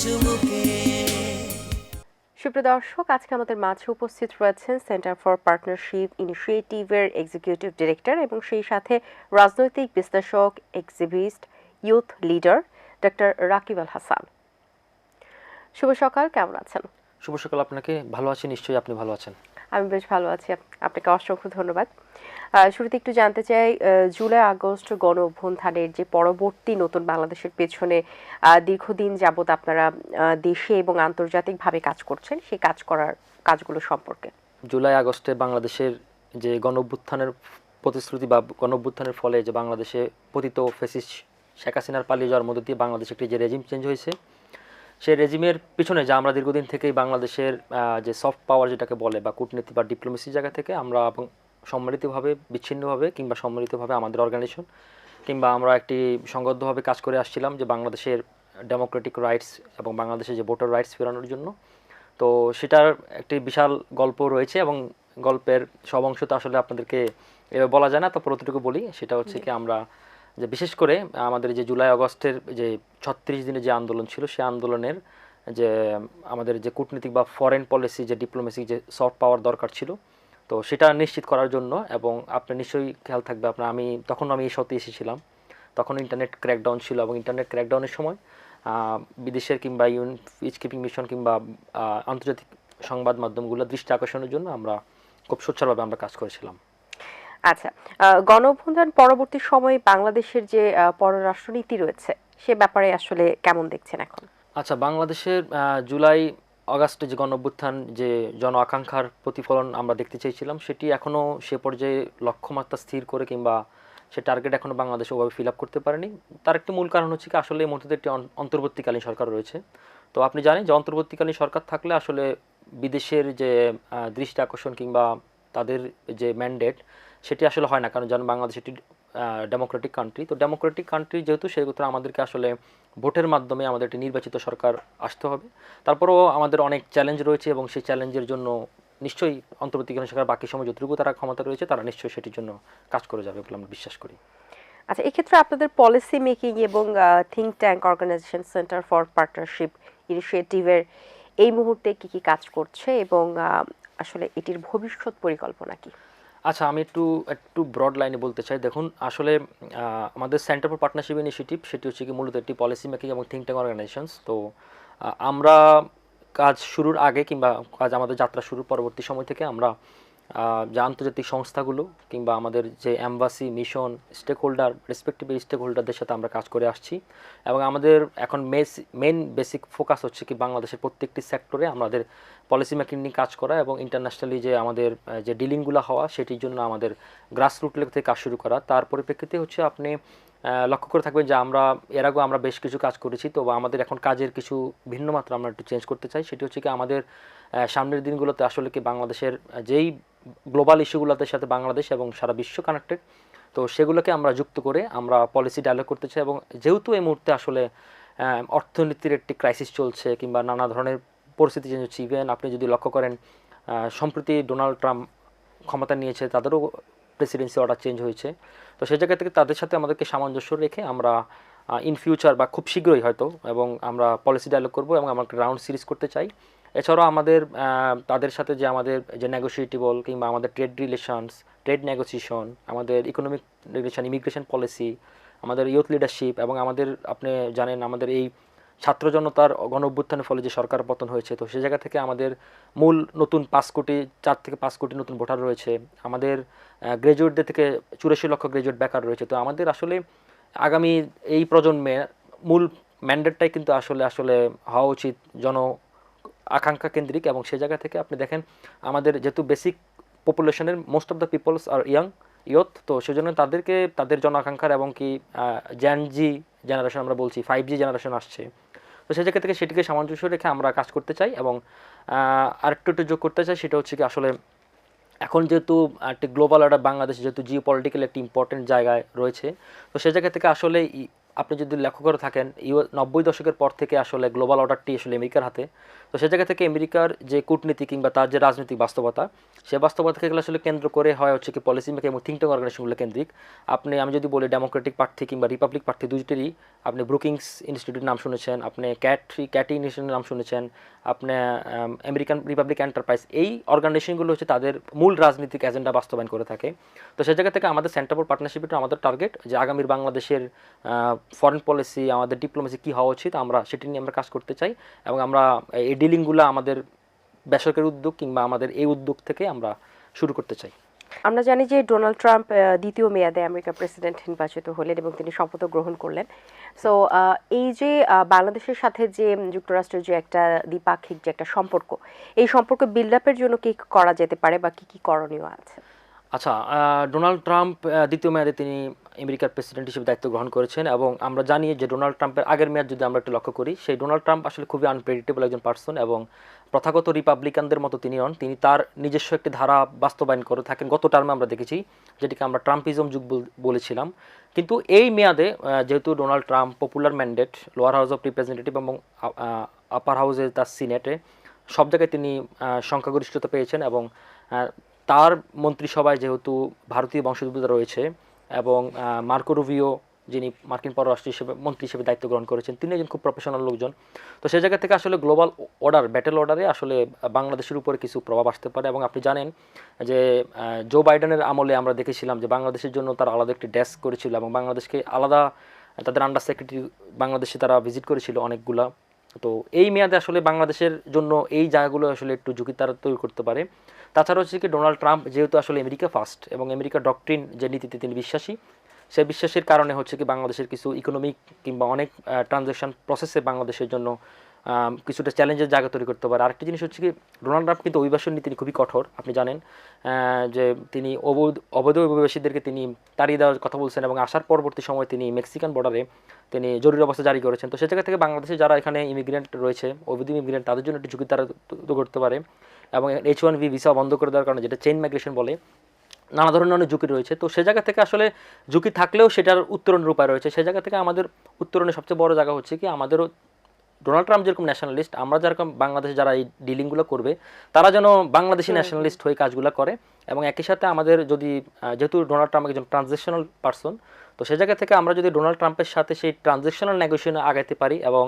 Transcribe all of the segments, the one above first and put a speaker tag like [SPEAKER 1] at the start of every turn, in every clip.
[SPEAKER 1] চুমুকে।
[SPEAKER 2] সুপ্রিয় দর্শক আজকে আমাদের মাঝে উপস্থিত রয়েছেন সেন্টার ফর পার্টনারশিপ ইনিশিয়েটিভের এক্সিকিউটিভ ডিরেক্টর এবং সেই সাথে রাজনৈতিক বিশ্লেষক activist youth leader doctor Rakib Al Hasan. শুভ সকাল কেমন আছেন?
[SPEAKER 3] শুভ সকাল আপনাকে ভালো আছি নিশ্চয়ই আপনি ভালো আছেন।
[SPEAKER 2] আমি বেশ ভালো আছি। আপনাকে অসংখ্য ধন্যবাদ। শুরুতে একটু জানতে চাই জুলাই, আগস্ট গণ অভ্যুত্থানের যে পরবর্তী নতুন বাংলাদেশের পেছনে দীর্ঘদিন যাবৎ আপনারা দেশে এবং আন্তর্জাতিকভাবে কাজ করছেন, সেই কাজ করার কাজগুলো সম্পর্কে।
[SPEAKER 3] জুলাই, আগস্টে বাংলাদেশের যে গণ অভ্যুত্থানের প্রতিশ্রুতি বা গণ অভ্যুত্থানের ফলে যে বাংলাদেশে পতিত ফেসিস শেখ হাসিনার পালিয়ে যাওয়ার মধ্যে দিয়ে বাংলাদেশে একটি যে রেজিম চেঞ্জ হয়েছে সেই রেজিমের পিছনে যা আমরা দীর্ঘদিন থেকেই বাংলাদেশের যে সফট পাওয়ার যেটাকে বলে বা কূটনীতি বা ডিপ্লোমেসি জায়গা থেকে আমরা এবং সম্মিলিতভাবে বিচ্ছিন্নভাবে কিংবা সম্মিলিতভাবে আমাদের অর্গানাইজেশন কিংবা আমরা একটি সংবদ্ধভাবে কাজ করে আসছিলাম যে বাংলাদেশের ডেমোক্রেটিক রাইটস এবং বাংলাদেশের যে ভোটার রাইটস ফেরানোর জন্য। তো সেটার একটি বিশাল গল্প রয়েছে এবং গল্পের সব অংশ তো আসলে আপনাদেরকে এভাবে বলা যায় না তো প্রতিটুকু বলি। সেটা হচ্ছে কি আমরা যে বিশেষ করে আমাদের যে জুলাই আগস্টের যে ছত্রিশ দিনের যে আন্দোলন ছিল সেই আন্দোলনের যে আমাদের যে কূটনীতিক বা ফরেন পলিসি যে ডিপ্লোমেসি যে সফট পাওয়ার দরকার ছিল, তো সেটা নিশ্চিত করার জন্য এবং আপনার নিশ্চয়ই খেয়াল থাকবে, আপনার আমি তখন আমি এই সত্যি এসেছিলাম। তখন ইন্টারনেট ক্র্যাকডাউন ছিল এবং ইন্টারনেট ক্র্যাকডাউনের সময় বিদেশের কিংবা ইউন পিস কিপিং মিশন কিংবা আন্তর্জাতিক সংবাদ মাধ্যমগুলো দৃষ্টি আকর্ষণের জন্য আমরা খুব সোচ্চারভাবে আমরা কাজ করেছিলাম।
[SPEAKER 2] আচ্ছা গণ অভ্যুত্থান পরবর্তী সময়ে বাংলাদেশের যে পররাষ্ট্রনীতি রয়েছে, সে ব্যাপারে আসলে কেমন দেখছেন এখন?
[SPEAKER 3] আচ্ছা বাংলাদেশের জুলাই আগস্টে যে গণ গণঅভ্যুত্থান, যে জন আকাঙ্ক্ষার প্রতিফলন আমরা দেখতে চেয়েছিলাম, সেটি এখনও সে পর্যায়ে লক্ষ্যমাত্রা স্থির করে কিংবা সে টার্গেট এখনও বাংলাদেশ ওভাবে ফিল আপ করতে পারেনি। তার একটি মূল কারণ হচ্ছে কি, আসলে এই মুহূর্তে একটি অন্তর্বর্তীকালীন সরকার রয়েছে। তো আপনি জানেন যে অন্তর্বর্তীকালীন সরকার থাকলে আসলে বিদেশের যে দৃষ্টি আকর্ষণ কিংবা তাদের যে ম্যান্ডেট সেটি আসলে হয় না, কারণ জানেন বাংলাদেশ একটি ডেমোক্রেটিক কান্ট্রি তো ডেমোক্রেটিক কান্ট্রি যেহেতু সেহেতু আমাদেরকে আসলে ভোটের মাধ্যমে আমাদের একটি নির্বাচিত সরকার আসতে হবে। তারপরেও আমাদের অনেক চ্যালেঞ্জ রয়েছে এবং সেই চ্যালেঞ্জের জন্য নিশ্চয়ই অন্তর্বর্তীকালীন সরকার, বাকি সময় যতটুকু তারা ক্ষমতা রয়েছে, তারা নিশ্চয়ই সেটির জন্য কাজ করে যাবে বলে আমরা বিশ্বাস করি।
[SPEAKER 2] আচ্ছা এক্ষেত্রে আপনাদের পলিসি মেকিং এবং think tank organization centre for partnership ইনিশিয়েটিভের এই মুহূর্তে কি কি কাজ করছে এবং আসলে এটির ভবিষ্যৎ পরিকল্পনা কি?
[SPEAKER 3] আচ্ছা আমি একটু একটু ব্রড লাইনে বলতে চাই। দেখুন, আসলে আমাদের সেন্টার ফর পার্টনারশিপ ইনিশিয়েটিভ সেটি হচ্ছে কি মূলত একটি পলিসি মেকিং এবং থিঙ্ক ট্যাঙ্ক অর্গানাইজেশনস তো আমরা কাজ শুরুর আগে কিংবা কাজ আমাদের যাত্রা শুরুর পরবর্তী সময় থেকে আমরা যে আন্তর্জাতিক সংস্থাগুলো কিংবা আমাদের যে embassy mission stake holder respective stake হোল্ডারদের সাথে আমরা কাজ করে আসছি। এবং আমাদের এখন মেস মেন বেসিক ফোকাস হচ্ছে কি বাংলাদেশের প্রত্যেকটি সেক্টরে আমাদের পলিসি মেকিং নিয়ে কাজ করা এবং ইন্টারন্যাশনালি যে আমাদের যে ডিলিংগুলো হওয়া, সেটির জন্য আমাদের গ্রাসরুট লেভেল থেকে কাজ শুরু করা। তার পরিপ্রেক্ষিতে হচ্ছে আপনি লক্ষ্য করে থাকবেন যে আমরা, এর আগেও আমরা বেশ কিছু কাজ করেছি, তো আমাদের এখন কাজের কিছু ভিন্ন মাত্রা আমরা একটু চেঞ্জ করতে চাই। সেটি হচ্ছে কি আমাদের সামনের দিনগুলোতে আসলে কি বাংলাদেশের যেই গ্লোবাল ইস্যুগুলোতে সাথে বাংলাদেশ এবং সারা বিশ্ব কানেক্টেড তো সেগুলোকে আমরা যুক্ত করে আমরা পলিসি ডায়ালগ করতে চাই এবং যেহেতু এই মুহূর্তে আসলে অর্থনীতির একটি ক্রাইসিস চলছে কিংবা নানা ধরনের পরিস্থিতি চেঞ্জ হচ্ছে ইভেন আপনি যদি লক্ষ্য করেন সম্প্রতি ডোনাল্ড ট্রাম্প ক্ষমতা নিয়েছে, তাদেরও প্রেসিডেন্সি অর্ডার চেঞ্জ হয়েছে। তো সেই জায়গা থেকে তাদের সাথে আমাদেরকে সামঞ্জস্য রেখে আমরা ইন ফিউচার বা খুব শীঘ্রই হয়তো, এবং আমরা পলিসি ডায়ালগ করব এবং আমরা রাউন্ড সিরিজ করতে চাই। এছাড়াও আমাদের তাদের সাথে যে আমাদের যে নেগোসিয়েটেবল কিংবা আমাদের ট্রেড রিলেশনস ট্রেড নেগোসিয়েশন আমাদের ইকোনমিক রিলেশন ইমিগ্রেশন পলিসি আমাদের ইউথ লিডারশিপ এবং আমাদের, আপনি জানেন আমাদের এই ছাত্র জনতার গণ অভ্যুত্থানের ফলে যে সরকার পতন হয়েছে, তো সে জায়গা থেকে আমাদের মূল নতুন পাঁচ কোটি, চার থেকে পাঁচ কোটি নতুন ভোটার রয়েছে। আমাদের গ্রাজুয়েটদের থেকে চুরাশি লক্ষ গ্রাজুয়েট বেকার রয়েছে। তো আমাদের আসলে আগামী এই প্রজন্মে মূল ম্যান্ডেটটাই কিন্তু আসলে আসলে হওয়া উচিত জন আকাঙ্ক্ষা কেন্দ্রিক। এবং সে জায়গা থেকে আপনি দেখেন, আমাদের যেহেতু basic পপুলেশনের most of the peoples are young youth তো সেজন্য তাদেরকে, তাদের জন আকাঙ্ক্ষার এবং কি জ্যান জি জেনারেশন আমরা বলছি ফাইভ জি জেনারেশন আসছে। তো সেই জায়গা থেকে সেটিকে সামঞ্জস্য রেখে আমরা কাজ করতে চাই এবং আর আরেকটু একটু যোগ করতে চাই, সেটা হচ্ছে কি আসলে এখন যেহেতু একটি গ্লোবাল একটা বাংলাদেশ যেহেতু জিও পলিটিক্যাল একটি ইম্পর্টেন্ট জায়গায় রয়েছে, তো সে জায়গা থেকে আসলে আপনি যদি লক্ষ্য করে থাকেন, ইউ নব্বই দশকের পর থেকে আসলে গ্লোবাল অর্ডারটি আসলে আমেরিকার হাতে। তো সে জায়গা থেকে আমেরিকার যে কূটনীতি কিংবা তার যে রাজনৈতিক বাস্তবতা, সে বাস্তবতাকে আসলে কেন্দ্র করে হয় হচ্ছে কি পলিসি মেকিং এবং থিঙ্ক ট্যাঙ্ক অর্গানাইজেশনগুলো কেন্দ্রিক। আপনি, আমি যদি বলি ডেমোক্রেটিক প্রার্থী কিংবা রিপাবলিক প্রার্থী দুইটিরই, আপনি ব্রুকিংস ইনস্টিটিউটের নাম শুনেছেন, আপনি ক্যাটরি ক্যাটি ইনস্টিটিউটের নাম শুনেছেন, আপনি আমেরিকান রিপাবলিক এন্টারপ্রাইজ এই অর্গানাইজেশনগুলো হচ্ছে তাদের মূল রাজনৈতিক এজেন্ডা বাস্তবায়ন করে থাকে। তো সে জায়গা থেকে আমাদের সেন্টার ফর পার্টনারশিপটা আমাদের টার্গেট যে আগামীর বাংলাদেশের ফরেন পলিসি আমাদের ডিপ্লোমেসি কী হওয়া উচিত, আমরা সেটি নিয়ে আমরা কাজ করতে চাই এবং আমরা এই ডিলিংগুলো আমাদের বেসরকারি উদ্যোগ কিংবা আমাদের এই উদ্যোগ থেকে আমরা শুরু করতে চাই।
[SPEAKER 2] আমরা জানি যে ডোনাল্ড ট্রাম্প দ্বিতীয় মেয়াদে আমেরিকার প্রেসিডেন্ট নির্বাচিত হলেন এবং তিনি শপথ গ্রহণ করলেন। সো এই যে বাংলাদেশের সাথে যে যুক্তরাষ্ট্রের যে একটা দ্বিপাক্ষিক যে একটা সম্পর্ক, এই সম্পর্ক বিল্ড আপের জন্য কি করা যেতে পারে বা কি কি করণীয় আছে?
[SPEAKER 3] আচ্ছা ডোনাল্ড ট্রাম্প দ্বিতীয় মেয়াদে তিনি আমেরিকার প্রেসিডেন্ট হিসেবে দায়িত্ব গ্রহণ করেছেন এবং আমরা জানি যে ডোনাল্ড ট্রাম্পের আগের মেয়াদ যদি আমরা একটু লক্ষ্য করি, সেই ডোনাল্ড ট্রাম্প আসলে খুবই আনপ্রেডিক্টেবল একজন পার্সন এবং প্রথাগত রিপাবলিকানদের মতো তিনি হন তিনি তার নিজস্ব একটি ধারা বাস্তবায়ন করে থাকেন। গত টার্মে আমরা দেখেছি, যেটিকে আমরা ট্রাম্পিজম যুগ বল- বলেছিলাম। কিন্তু এই মেয়াদে যেহেতু Donald Trump popular mandate lower house of representative এবং আপার হাউসে তার সিনেটে সব জায়গায় তিনি সংখ্যাগরিষ্ঠতা পেয়েছেন এবং তার মন্ত্রিসভায় যেহেতু ভারতীয় বংশোদ্ভূত রয়েছে এবং মার্কো রুবিও, যিনি মার্কিন পররাষ্ট্র হিসেবে, মন্ত্রী হিসেবে দায়িত্ব গ্রহণ করেছেন, তিনি একজন খুব প্রফেশনাল লোকজন। তো সেই জায়গা থেকে আসলে গ্লোবাল অর্ডার ব্যাটেল অর্ডারে আসলে বাংলাদেশের উপরে কিছু প্রভাব আসতে পারে এবং আপনি জানেন যে জো বাইডেনের আমলে আমরা দেখেছিলাম যে বাংলাদেশের জন্য তারা আলাদা একটি ডেস্ক করেছিল এবং বাংলাদেশকে আলাদা, তাদের আন্ডার সেক্রেটারি বাংলাদেশে তারা ভিজিট করেছিল অনেকগুলা। তো এই মেয়াদে আসলে বাংলাদেশের জন্য এই জায়গাগুলো আসলে একটু ঝুঁকি তারা তৈরি করতে পারে। তাছাড়া হচ্ছে কি, ডোনাল্ড ট্রাম্প যেহেতু আসলে আমেরিকা ফার্স্ট এবং আমেরিকা ডকট্রিন যে নীতিতে তিনি বিশ্বাসী সে বিশ্বাসের কারণে হচ্ছে কি বাংলাদেশের কিছু ইকোনমিক কিংবা অনেক ট্রানজ্যাকশন প্রসেসে বাংলাদেশের জন্য কিছুটা চ্যালেঞ্জের জায়গা তৈরি করতে পারে। আরেকটি জিনিস হচ্ছে কি ডোনাল্ড ট্রাম্প কিন্তু অভিবাসন নীতি খুবই কঠোর, আপনি জানেন যে তিনি অবৈধ অভিবাসীদেরকে তিনি তাড়িয়ে দেওয়ার কথা বলছেন এবং আসার পরবর্তী সময় তিনি মেক্সিকান বর্ডারে তিনি জরুরি অবস্থা জারি করেছেন। তো সে জায়গা থেকে বাংলাদেশে যারা এখানে ইমিগ্রেন্ট রয়েছে, অবৈধ ইমিগ্রেন্ট তাদের জন্য একটি ঝুঁকি তারা তৈরি করতে পারে এবং এইচ ওয়ান ভি ভিসা বন্ধ করে দেওয়ার কারণে, যেটা চেইন মাইগ্রেশন বলে, নানা ধরনের অনেক ঝুঁকি রয়েছে। তো সে জায়গা থেকে আসলে ঝুঁকি থাকলেও সেটার উত্তরণের উপায় রয়েছে। সে জায়গা থেকে আমাদের উত্তরণের সবচেয়ে বড় জায়গা হচ্ছে কি, আমাদেরও ডোনাল্ড ট্রাম্প যেরকম ন্যাশনালিস্ট আমরা যেরকম বাংলাদেশে যারা এই ডিলিংগুলো করবে তারা যেন বাংলাদেশি ন্যাশনালিস্ট হয়ে কাজগুলো করে এবং একই সাথে আমাদের যদি যেহেতু ডোনাল্ড ট্রাম্প একজন ট্রানজেকশনাল পার্সন তো সে জায়গা থেকে আমরা যদি ডোনাল্ড ট্রাম্পের সাথে সেই ট্রানজেকশনাল নেগোসিয়েশনে আগাইতে পারি এবং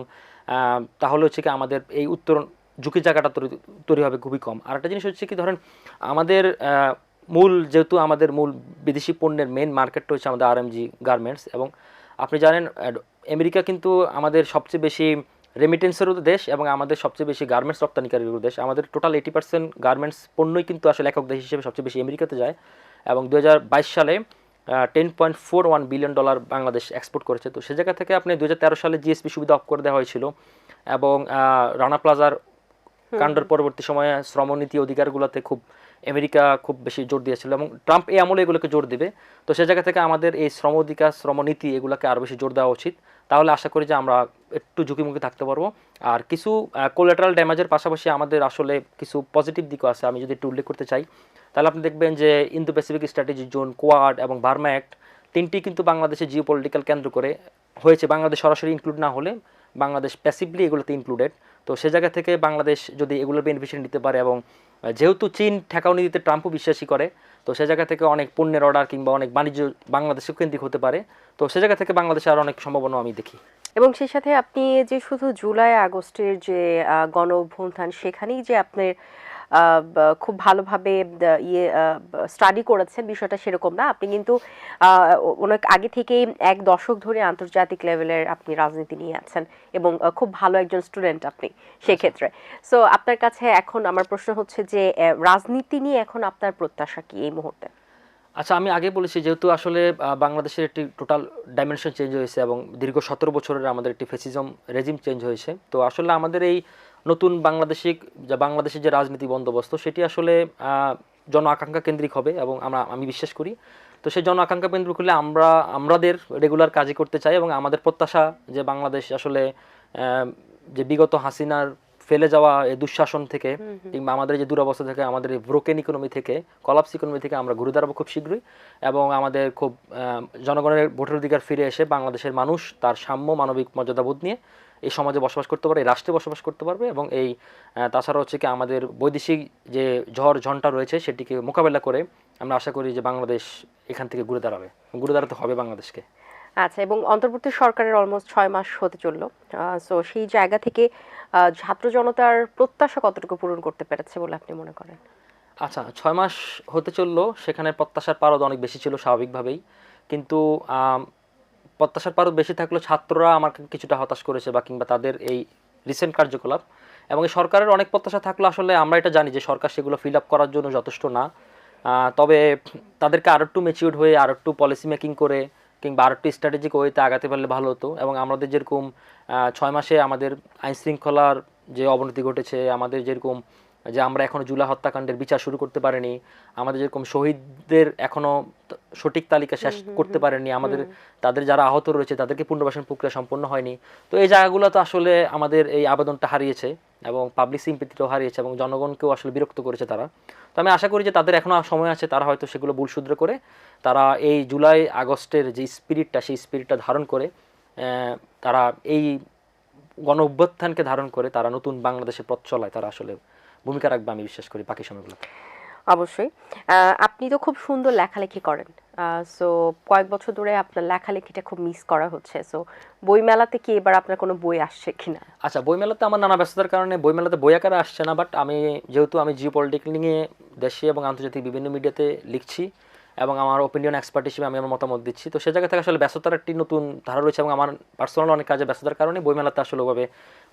[SPEAKER 3] তাহলে হচ্ছে কি আমাদের এই উত্তরণ ঝুঁকির জায়গাটা তৈরি তৈরি হবে খুবই কম। আর একটা জিনিস হচ্ছে কি ধরেন আমাদের মূল যেহেতু আমাদের মূল বিদেশি পণ্যের মেন মার্কেটটা হচ্ছে আমাদের আরএমজি গার্মেন্টস এবং আপনি জানেন আমেরিকা কিন্তু আমাদের সবচেয়ে বেশি রেমিটেন্সেরও দেশ এবং আমাদের সবচেয়ে বেশি গার্মেন্টস রপ্তানিকারীরও দেশ। আমাদের টোটাল এইটি পার্সেন্ট গার্মেন্টস পণ্যই কিন্তু আসলে একক দেশ হিসেবে সবচেয়ে বেশি আমেরিকাতে যায় এবং দু হাজার বাইশ সালে ten point four one billion dollar Bangladesh export করেছে। তো সে জায়গা থেকে আপনি দু হাজার তেরো সালে জিএসপি সুবিধা অফ করে দেওয়া হয়েছিল এবং রানা প্লাজার কাণ্ডের পরবর্তী সময়ে শ্রমনীতি অধিকারগুলোতে খুব আমেরিকা খুব বেশি জোর দিয়েছিল এবং ট্রাম্প এই আমলে এগুলোকে জোর দিবে। তো সে জায়গা থেকে আমাদের এই শ্রম অধিকার শ্রমনীতি এগুলোকে আরও বেশি জোর দেওয়া উচিত। তাহলে আশা করি যে আমরা একটু ঝুঁকিমুখী থাকতে পারব। আর কিছু কোলেটারাল ড্যামেজের পাশাপাশি আমাদের আসলে কিছু পজিটিভ দিকও আছে। আমি যদি একটু উল্লেখ করতে চাই, তাহলে আপনি দেখবেন যে Indo Pacific strategy zone Quad এবং বার্মা অ্যাক্ট তিনটি কিন্তু বাংলাদেশের জিও পলিটিক্যাল কেন্দ্র করে হয়েছে। বাংলাদেশ সরাসরি ইনক্লুড না হলে বাংলাদেশ প্যাসিভলি এগুলোতে ইনক্লুডেড তো সে জায়গা থেকে বাংলাদেশ যদি এগুলোর বেনিফিশিয়ারি নিতে পারে এবং যেহেতু চীন ঠেকাও দিতে ট্রাম্পও বিশ্বাসী করে, তো সে জায়গা থেকে অনেক পণ্যের অর্ডার কিংবা অনেক বাণিজ্য বাংলাদেশে কেন্দ্রিক হতে পারে। তো সে জায়গা থেকে বাংলাদেশে আরও অনেক সম্ভাবনা আমি দেখি।
[SPEAKER 2] এবং সেই সাথে আপনি যে শুধু জুলাই আগস্টের যে গণ অভ্যুত্থান সেখানেই যে আপনার খুব ভালোভাবে ইয়ে স্টাডি করেছেন। বিষয়টা সেরকম না। আপনি কিন্তু অনেক আগে থেকেই এক দশক ধরে আন্তর্জাতিক লেভেলের আপনি রাজনীতি নিয়ে আছেন এবং খুব ভালো একজন স্টুডেন্ট আপনি সেক্ষেত্রে। সো আপনার কাছে এখন আমার প্রশ্ন হচ্ছে যে রাজনীতি নিয়ে এখন আপনার প্রত্যাশা কি এই মুহূর্তে?
[SPEAKER 3] আচ্ছা আমি আগে বলেছি যেহেতু আসলে বাংলাদেশের একটি টোটাল ডাইমেনশন চেঞ্জ হয়েছে এবং দীর্ঘ সতেরো বছরের আমাদের একটি ফেসিজম রেজিম চেঞ্জ হয়েছে। তো আসলে আমাদের এই নতুন বাংলাদেশিক যা বাংলাদেশের যে রাজনীতি বন্দোবস্ত সেটি আসলে জন আকাঙ্ক্ষা কেন্দ্রিক হবে এবং আমরা আমি বিশ্বাস করি। তো সেই জন আকাঙ্ক্ষা কেন্দ্রিক হলে আমরা আমাদের রেগুলার কাজই করতে চাই এবং আমাদের প্রত্যাশা যে বাংলাদেশ আসলে যে বিগত হাসিনার ফেলে যাওয়া এই দুঃশাসন থেকে কিংবা আমাদের যে দুরবস্থা থেকে আমাদের এই ব্রোকেন ইকোনমি থেকে কলাপস ইকোনমি থেকে আমরা ঘুরে দাঁড়াবো খুব শীঘ্রই এবং আমাদের খুব জনগণের ভোটের অধিকার ফিরে এসে বাংলাদেশের মানুষ তার সাম্য মানবিক মর্যাদাবোধ নিয়ে এই সমাজে বসবাস করতে পারবে এই রাষ্ট্রে বসবাস করতে পারবে এবং এই তাছাড়া হচ্ছে কি আমাদের বৈদেশিক যে ঝড় ঝঞ্টা রয়েছে সেটিকে মোকাবেলা করে আমরা আশা করি যে বাংলাদেশ এখান থেকে ঘুরে দাঁড়াবে। ঘুরে দাঁড়াতে হবে বাংলাদেশকে।
[SPEAKER 2] আচ্ছা এবং অন্তর্বর্তী সরকারের অলমোস্ট ছয় মাস হতে চলল। সো সেই জায়গা থেকে ছাত্র জনতার প্রত্যাশা কতটুকু পূরণ করতে পেরেছে বলে আপনি মনে করেন?
[SPEAKER 3] আচ্ছা ছয় মাস হতে চলল সেখানে প্রত্যাশার পারদ অনেক বেশি ছিল স্বাভাবিকভাবেই। কিন্তু প্রত্যাশার পারদ বেশি থাকলেও ছাত্ররা আমাকে কিছুটা হতাশ করেছে বা কিংবা তাদের এই রিসেন্ট কার্যকলাপ। এবং সরকারের অনেক প্রত্যাশা থাকলে আসলে আমরা এটা জানি যে সরকার সেগুলো ফিল আপ করার জন্য যথেষ্ট না। তবে তাদেরকে আরও একটু মেচিউর্ড হয়ে আরও একটু পলিসি মেকিং করে কিংবা আরও একটু স্ট্র্যাটেজিক ওয়েতে আগাতে পারলে ভালো হতো। এবং আমাদের যেরকম ছয় মাসে আমাদের আইন শৃঙ্খলার যে অবনতি ঘটেছে, আমাদের যেরকম যে আমরা এখনও জুলা হত্যাকাণ্ডের বিচার শুরু করতে পারিনি আমাদের যেরকম শহীদদের এখনও ত- সঠিক তালিকা শেষ করতে পারেনি আমাদের তাদের যারা আহত রয়েছে তাদেরকে পুনর্বাসন প্রক্রিয়া সম্পন্ন হয়নি। তো এই জায়গাগুলো তো আসলে আমাদের এই আবেদনটা হারিয়েছে এবং পাবলিক সিম্পিতিটাও হারিয়েছে এবং জনগণকেও আসলে বিরক্ত করেছে তারা। তো আমি আশা করি যে তাদের এখনও সময় আছে তারা হয়তো সেগুলো ভুল শুধরে করে তারা এই জুলাই আগস্টের যে স্পিরিটটা সেই স্পিরিটটা ধারণ করে তারা এই গণ অভ্যুত্থানকে ধারণ করে তারা নতুন বাংলাদেশে পথ চলায় তারা আসলে ভূমিকা রাখবে আমি বিশ্বাস করি বাকি সময়গুলোতে।
[SPEAKER 2] অবশ্যই। আপনি তো খুব সুন্দর লেখালেখি করেন। সো কয়েক বছর ধরে আপনার লেখালেখিটা খুব মিস করা হচ্ছে। সো বইমেলাতে কি এবার আপনার কোনো বই আসছে কিনা?
[SPEAKER 3] আচ্ছা বইমেলাতে আমার নানা ব্যস্ততার কারণে বইমেলাতে বই আকারে আসছে না বাট আমি যেহেতু আমি জিও পলিটিক্যাল নিয়ে দেশে এবং আন্তর্জাতিক বিভিন্ন মিডিয়াতে লিখছি এবং আমার ওপিনিয়ন এক্সপার্ট হিসেবে আমি আমার মতামত দিচ্ছি। তো সে জায়গা থেকে আসলে ব্যস্ততার একটি নতুন ধারা রয়েছে এবং আমার পার্সোনাল অনেক কাজে ব্যস্ততার কারণে বইমেলাতে আসলে ওভাবে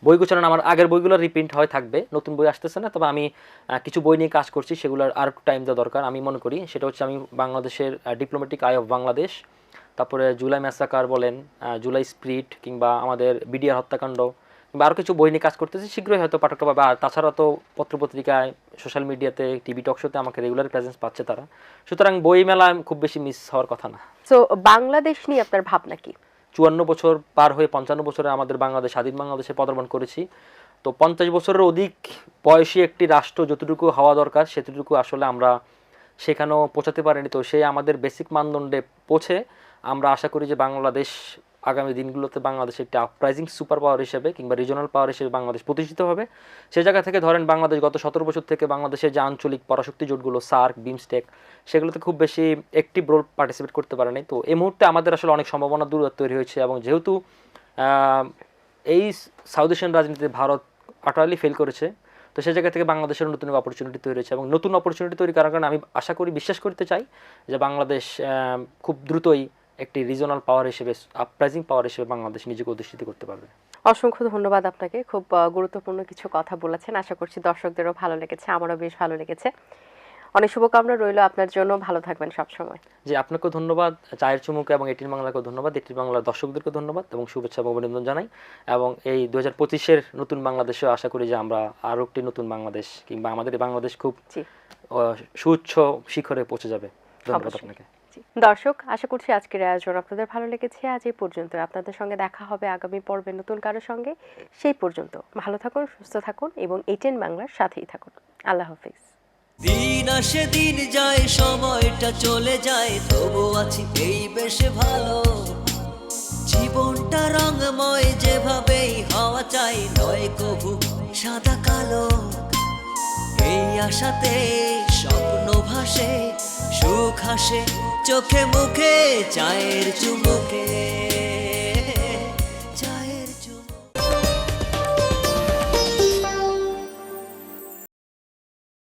[SPEAKER 3] বই গোছানো আমার আগের বইগুলো রিপ্রিন্ট হয়, থাকবে। নতুন বই আসতেছে না, তবে আমি কিছু বই নিয়ে কাজ করছি, সেগুলোর আর একটু টাইম দেওয়া দরকার। আমি মনে করি সেটা হচ্ছে আমি বাংলাদেশের ডিপ্লোম্যাটিক আই অফ বাংলাদেশ তারপরে জুলাই ম্যাসাকার বলেন জুলাই স্প্রিট কিংবা আমাদের বিডিআর হত্যাকাণ্ড কিংবা আরও কিছু বই নিয়ে কাজ করতেছি শীঘ্রই হয়তো পাঠকটা পাবে আর তাছাড়া তো পত্রপত্রিকায় সোশ্যাল মিডিয়াতে টিভি টক শোতে আমাকে রেগুলার প্রেজেন্স পাচ্ছে তারা। সুতরাং বই মেলা খুব বেশি মিস হওয়ার কথা না।
[SPEAKER 2] সো বাংলাদেশ নিয়ে আপনার ভাবনা কি?
[SPEAKER 3] চুয়ান্ন বছর পার হয়ে পঞ্চান্ন বছরে আমাদের বাংলাদেশ স্বাধীন বাংলাদেশে পদার্পণ করেছি। তো পঞ্চাশ বছরের অধিক বয়সী একটি রাষ্ট্র যতটুকু হওয়া দরকার সেতটুকু আসলে আমরা সেখানেও পৌঁছাতে পারিনি। তো সেই আমাদের বেসিক মানদণ্ডে পৌঁছে আমরা আশা করি যে বাংলাদেশ আগামী দিনগুলোতে বাংলাদেশ একটি আপরাইজিং সুপার পাওয়ার হিসেবে কিংবা রিজনাল পাওয়ার হিসেবে বাংলাদেশ প্রতিষ্ঠিত হবে। সেই জায়গা থেকে ধরেন বাংলাদেশ গত সতেরো বছর থেকে বাংলাদেশের যে আঞ্চলিক পরাশক্তি জোটগুলো, সার্ক, বিমস্টেক, সেগুলোতে খুব বেশি একটি রোল পার্টিসিপেট করতে পারেনি তো এই মুহূর্তে আমাদের আসলে অনেক সম্ভাবনা দূর তৈরি হয়েছে এবং যেহেতু এই সাউথ এশিয়ান রাজনীতিতে ভারত আটালি ফেল করেছে, তো সেই জায়গা থেকে বাংলাদেশের নতুন অপরচুনিটি তৈরি হয়েছে এবং নতুন অপরচুনিটি তৈরি করার কারণে আমি আশা করি, বিশ্বাস করতে চাই যে বাংলাদেশ খুব দ্রুতই একটি রিজনাল পাওয়ার হিসেবে আপরাইজিং পাওয়ার হিসেবে বাংলাদেশ নিজেকে অধিষ্ঠিত করতে পারবে।
[SPEAKER 2] অসংখ্য ধন্যবাদ আপনাকে। খুব গুরুত্বপূর্ণ কিছু কথা বলেছেন। আশা করছি দর্শকদেরও ভালো লেগেছে আমারও বেশ ভালো লেগেছে। অনেক শুভকামনা রইল আপনার জন্য। ভালো থাকবেন সবসময়।
[SPEAKER 3] যে আপনাকেও ধন্যবাদ। চায়ের চুমুকে এবং এটির বাংলাকেও ধন্যবাদ। এটির বাংলার দর্শকদেরকে ধন্যবাদ এবং শুভেচ্ছা এবং অভিনন্দন জানাই। এবং এই দু হাজার পঁচিশের নতুন বাংলাদেশেও আশা করি যে আমরা আরও একটি নতুন বাংলাদেশ কিংবা আমাদের বাংলাদেশ খুব
[SPEAKER 2] জি।
[SPEAKER 3] সুউচ্চ শিখরে পৌঁছে যাবে। ধন্যবাদ আপনাকে।
[SPEAKER 2] জি। দর্শক, আশা করছি আজকের আয়োজন আপনাদের ভালো লেগেছে। আজ এই পর্যন্ত। আপনাদের সঙ্গে দেখা হবে আগামী পর্বে নতুন কারোর সঙ্গে। সেই পর্যন্ত ভালো থাকুন, সুস্থ থাকুন এবং এটেন বাংলার সাথেই থাকুন। আল্লাহ হাফিজ।
[SPEAKER 1] দিন আসে দিন যায়, সময়টা চলে যায়, তবু আছি এই বেশ ভালো। জীবনটা রঙময়, যেভাবেই হওয়া চাই, নয় কবু সাদা কালো। এই আশাতে স্বপ্ন ভাসে সুখ হাসে চোখে মুখে চায়ের চুমুকে।